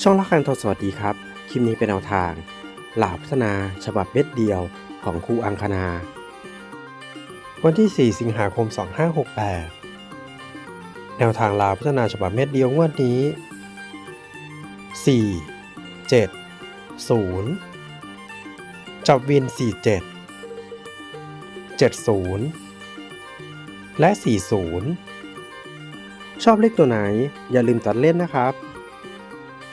ช่องละคันทอสวัสดีครับ คลิปนี้เป็นแนวทาง หลาพัฒนาฉบับเม็ดเดียวของครูอังคณา วันที่ 4 สิงหาคม 2568 แนวทางลาพัฒนาฉบับเม็ดเดียวงวดนี้ 4 7 0 จับวิน 47 70 และ 40 ชอบเลขตัวไหน อย่าลืมตัดเล่นนะครับ